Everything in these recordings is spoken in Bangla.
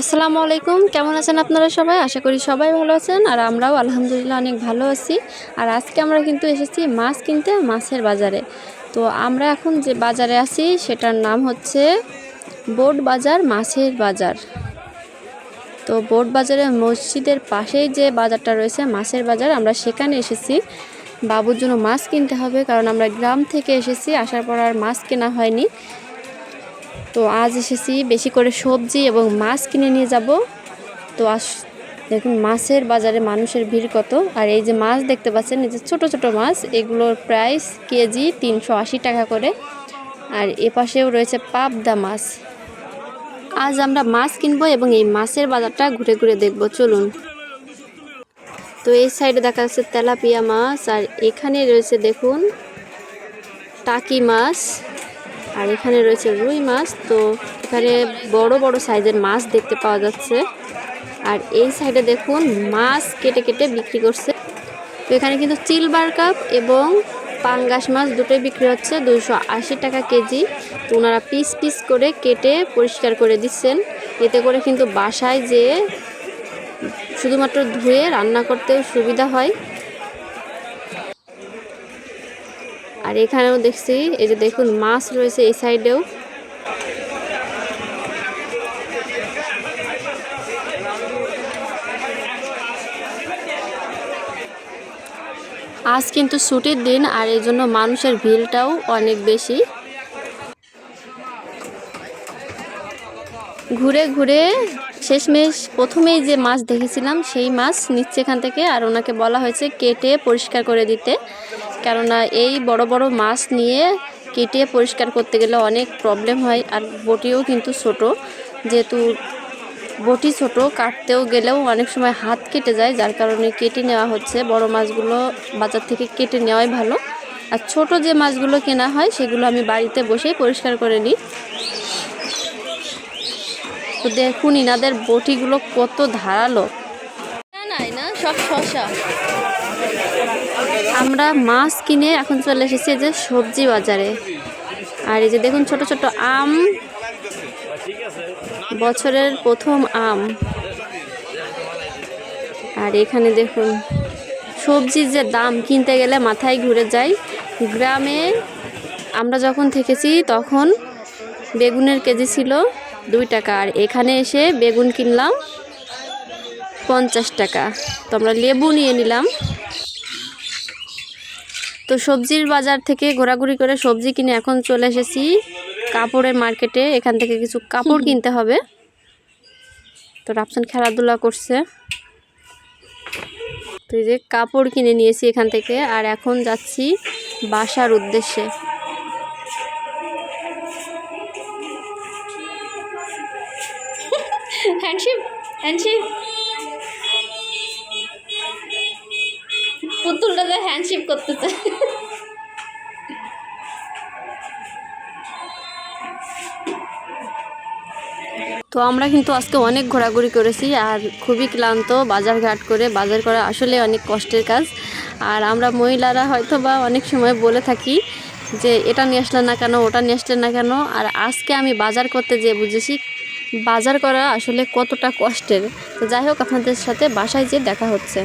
আসসালামু আলাইকুম। কেমন আছেন আপনারা সবাই? আশা করি সবাই ভালো আছেন আর আমরাও আলহামদুলিল্লাহ অনেক ভালো আছি। আর আজকে আমরা কিন্তু এসেছি মাছ কিনতে মাছের বাজারে। তো আমরা এখন যে বাজারে আছি, সেটার নাম হচ্ছে বোট বাজার মাছের বাজার। তো বোট বাজারে মসজিদের পাশেই যে বাজারটা রয়েছে মাছের বাজার, আমরা সেখানে এসেছি। বাবুর জন্য মাছ কিনতে হবে, কারণ আমরা গ্রাম থেকে এসেছি। আসার পর আর মাছ কেনা হয়নি। তো আজ এসেছি বেশি করে সবজি এবং মাছ কিনে নিয়ে যাব। তো আস, দেখুন মাছের বাজারে মানুষের ভিড় কত। আর এই যে মাছ দেখতে পাচ্ছেন, এই যে ছোটো ছোটো মাছ, এগুলোর প্রাইস কেজি তিনশো আশি টাকা করে। আর এ পাশেও রয়েছে পাবদা মাছ। আজ আমরা মাছ কিনবো এবং এই মাছের বাজারটা ঘুরে ঘুরে দেখব, চলুন। তো এই সাইডে দেখা যাচ্ছে তেলাপিয়া মাছ, আর এখানে রয়েছে দেখুন টাকি মাছ। আর এখানে রয়েছে রুই মাছ, তো এখানে বড় বড় সাইজের মাছ দেখতে পাওয়া যাচ্ছে। আর এই সাইডে দেখুন, মাছ কেটে কেটে বিক্রি করছে। তো এখানে কিন্তু চিলবার কাপ এবং পাঙ্গাস মাছ দুটোই বিক্রি হচ্ছে দুশো আশি টাকা কেজি। তো ওনারা পিস পিস করে কেটে পরিষ্কার করে দিচ্ছেন। এতে করে কিন্তু বাসায় যেয়ে শুধুমাত্র ধুয়ে রান্না করতেও সুবিধা হয়। আর এখানেও দেখছি, এই যে দেখুন, মাছ রয়েছে এই সাইডেও। আজ কিন্তু ছুটির দিন আর এই জন্য মানুষের ভিড়টাও অনেক বেশি। ঘুরে ঘুরে শেষমেশ প্রথমেই যে মাছ দেখেছিলাম, সেই মাছ নিচ্ছে এখান থেকে আর ওনাকে বলা হয়েছে কেটে পরিষ্কার করে দিতে। কেননা এই বড় বড় মাছ নিয়ে কেটে পরিষ্কার করতে গেলে অনেক প্রবলেম হয়, আর বটিও কিন্তু ছোট। যেহেতু বটি ছোট, কাটতেও গেলেও অনেক সময় হাত কেটে যায়, যার কারণে কেটে নেওয়া হচ্ছে। বড় মাছগুলো বাজার থেকে কেটে নেওয়াই ভালো। আর ছোট যে মাছগুলো কেনা হয়, সেগুলো আমি বাড়িতে বসেই পরিষ্কার করে নিই। তো দেখুন, ইনাদের বটিগুলো কত ধারালো। নাই না সব শশা আমরা মাছ কিনে এখন চলে এসেছি যে সবজি বাজারে। আর এই যে দেখুন ছোট ছোট আম, বছরের প্রথম আম। আর এখানে দেখুন, সবজির যে দাম কিনতে গেলে মাথায় ঘুরে যায়। গ্রামে আমরা যখন থেকেছি তখন বেগুনের কেজি ছিল দুই টাকা, আর এখানে এসে বেগুন কিনলাম পঞ্চাশ টাকা। তো আমরা লেবু নিয়ে নিলাম। তো সবজির বাজার থেকে ঘোরাঘুরি করে সবজি কিনে এখন চলে এসেছি কাপড়ের মার্কেটে। এখান থেকে কিছু কাপড় কিনতে হবে। তো রাফসান খেলাধুলা করছে। তো এই যে কাপড় কিনে নিয়েছি এখান থেকে আর এখন যাচ্ছি বাসার উদ্দেশ্যে। হ্যান্ডশিপ হ্যান্ডশিপ পুতুলটা যে হ্যান্ডশিপ করতেছে। তো আমরা কিন্তু আজকে অনেক ঘোরাঘুরি করেছি আর খুবই ক্লান্ত বাজার ঘাট করে বাজার করা আসলে অনেক কষ্টের কাজ। আর আমরা মহিলারা হয়তো বা অনেক সময় বলে থাকি যে, এটা নিয়ে আসলে না কেন, ওটা নিয়ে আসলে না কেন? আর আজকে আমি বাজার করতে যেয়ে বুঝেছি, বাজার করা আসলে কতটা কষ্টের। তো যাই হোক, আপনাদের সাথে বাসায় যেয়ে দেখা হচ্ছে।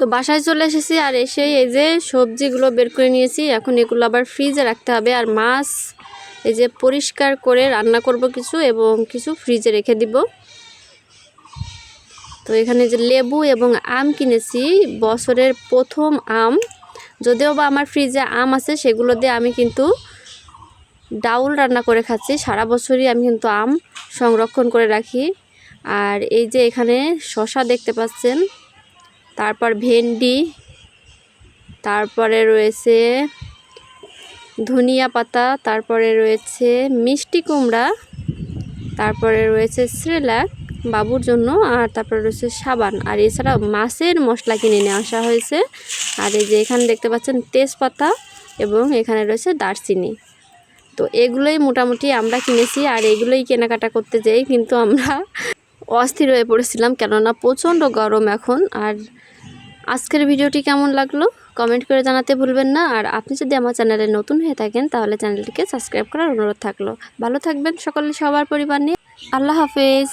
তো বাসায় চলে এসেছি আর এসে এই যে সবজিগুলো বের করে নিয়েছি। এখন এগুলো আবার ফ্রিজে রাখতে হবে আর মাছ এই যে পরিষ্কার করে রান্না করব কিছু এবং কিছু ফ্রিজে রেখে দিব। তো এখানে যে লেবু এবং আম কিনেছি, বছরের প্রথম আম। যদিও বা আমার ফ্রিজে আম আছে, সেগুলো দিয়ে আমি কিন্তু ডাউল রান্না করে খাচ্ছি। সারা বছরই আমি কিন্তু আম সংরক্ষণ করে রাখি। আর এই যে এখানে শশা দেখতে পাচ্ছেন তারপর ভেন্ডি, তারপরে রয়েছে ধনিয়া পাতা, তারপরে রয়েছে মিষ্টি কুমড়া, তারপরে রয়েছে শ্রেলাক বাবুর জন্য, আর তারপরে রয়েছে সাবান। আর এছাড়া মাছের মশলা কিনে নিয়ে আসা হয়েছে। আর এই যে এখানে দেখতে পাচ্ছেন তেজপাতা এবং এখানে রয়েছে দারচিনি। তো এগুলোই মোটামুটি আমরা কিনেছি, আর এগুলোই কেনাকাটা করতে যাই, কিন্তু আমরা অস্থির হয়ে পড়েছিলাম, কেননা প্রচণ্ড গরম এখন। আর আজকের ভিডিওটি কেমন লাগল? কমেন্ট করে জানাতে ভুলবেন না। আর আপনি যদি আমার চ্যানেলে নতুন হয়ে থাকেন, তাহলে চ্যানেলটিকে সাবস্ক্রাইব করার অনুরোধ থাকল। ভালো থাকবেন সকলে সবার পরিবার নিয়ে। আল্লাহ হাফেজ।